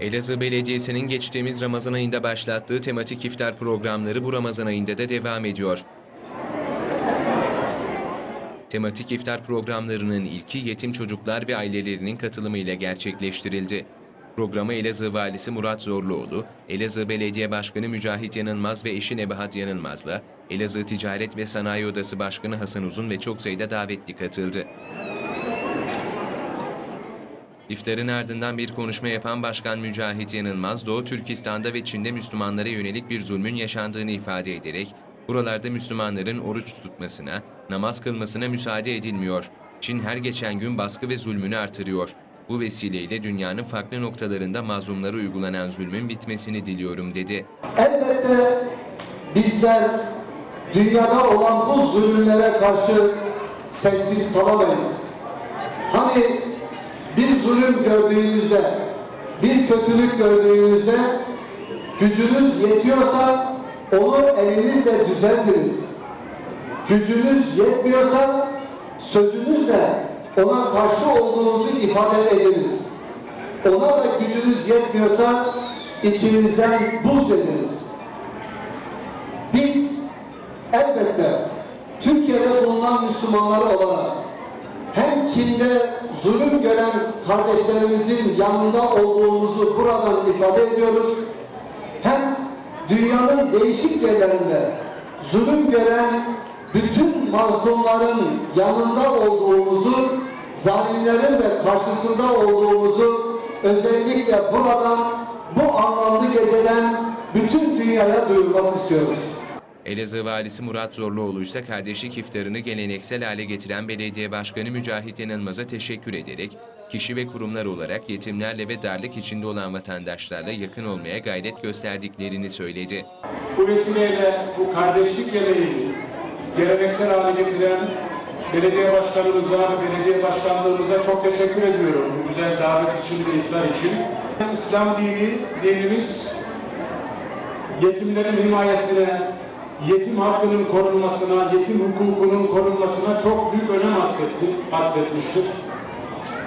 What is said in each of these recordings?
Elazığ Belediyesi'nin geçtiğimiz Ramazan ayında başlattığı tematik iftar programları bu Ramazan ayında da devam ediyor. Tematik iftar programlarının ilki yetim çocuklar ve ailelerinin katılımıyla gerçekleştirildi. Programa Elazığ Valisi Murat Zorluoğlu, Elazığ Belediye Başkanı Mücahit Yanılmaz ve eşi Nebahat Yanılmaz'la Elazığ Ticaret ve Sanayi Odası Başkanı Hasan Uzun ve çok sayıda davetli katıldı. İftarın ardından bir konuşma yapan Başkan Mücahit Yanılmaz, Doğu Türkistan'da ve Çin'de Müslümanlara yönelik bir zulmün yaşandığını ifade ederek, buralarda Müslümanların oruç tutmasına, namaz kılmasına müsaade edilmiyor. Çin her geçen gün baskı ve zulmünü artırıyor. Bu vesileyle dünyanın farklı noktalarında mazlumlara uygulanan zulmün bitmesini diliyorum dedi. Elbette bizler dünyada olan bu zulümlere karşı sessiz kalamayız. Hani zulüm gördüğünüzde, bir kötülük gördüğünüzde gücünüz yetiyorsa onu elinizle düzeltiniz. Gücünüz yetmiyorsa sözünüzle ona karşı olduğunuzu ifade ediniz. Ona da gücünüz yetmiyorsa içinizden buz ediniz. Biz elbette Türkiye'de bulunan Müslümanlar olarak hem Çin'de zulüm gören kardeşlerimizin yanında olduğumuzu buradan ifade ediyoruz. Hem dünyanın değişik yerlerinde zulüm gören bütün mazlumların yanında olduğumuzu, zalimlerin de karşısında olduğumuzu özellikle buradan bu anlamlı geceden bütün dünyaya duyurmak istiyoruz. Elazığ Valisi Murat Zorluoğlu ise kardeşlik iftarını geleneksel hale getiren Belediye Başkanı Mücahit Yanılmaz'a teşekkür ederek, kişi ve kurumlar olarak yetimlerle ve darlık içinde olan vatandaşlarla yakın olmaya gayret gösterdiklerini söyledi. Bu vesileyle bu kardeşlik yemeğini geleneksel hale getiren belediye başkanımıza ve belediye başkanlığımıza çok teşekkür ediyorum. Bu güzel davet için ve iftar için. İslam dini, dinimiz yetimlerin himayesine, yetim hakkının korunmasına, yetim hukukunun korunmasına çok büyük önem atfetmiştir.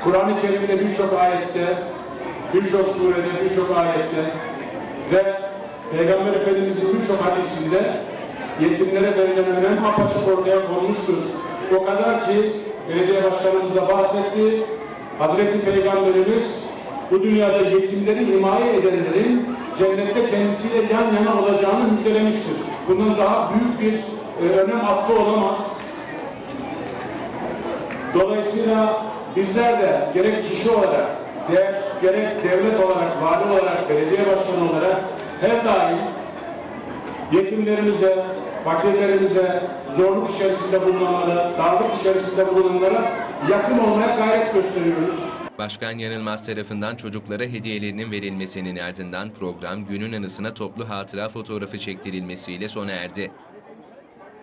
Kur'an-ı Kerim'de birçok ayette, birçok surede, birçok ayette ve Peygamber Efendimizin birçok hadisinde yetimlere verilen önem apaçık ortaya konmuştur. O kadar ki belediye başkanımız da bahsetti. Hazreti Peygamberimiz bu dünyada yetimleri himaye edenlerin cennette kendisiyle yan yana olacağını müjdelemiştir. Bunun daha büyük bir e, önem atfı olamaz. Dolayısıyla bizler de gerek kişi olarak, de- gerek devlet olarak, vali olarak, belediye başkanı olarak her daim yetimlerimize, fakirlerimize, zorluk içerisinde bulunanlara, darlık içerisinde bulunanlara yakın olmaya gayret gösteriyoruz. Başkan Yanılmaz tarafından çocuklara hediyelerinin verilmesinin ardından program günün anısına toplu hatıra fotoğrafı çektirilmesiyle sona erdi.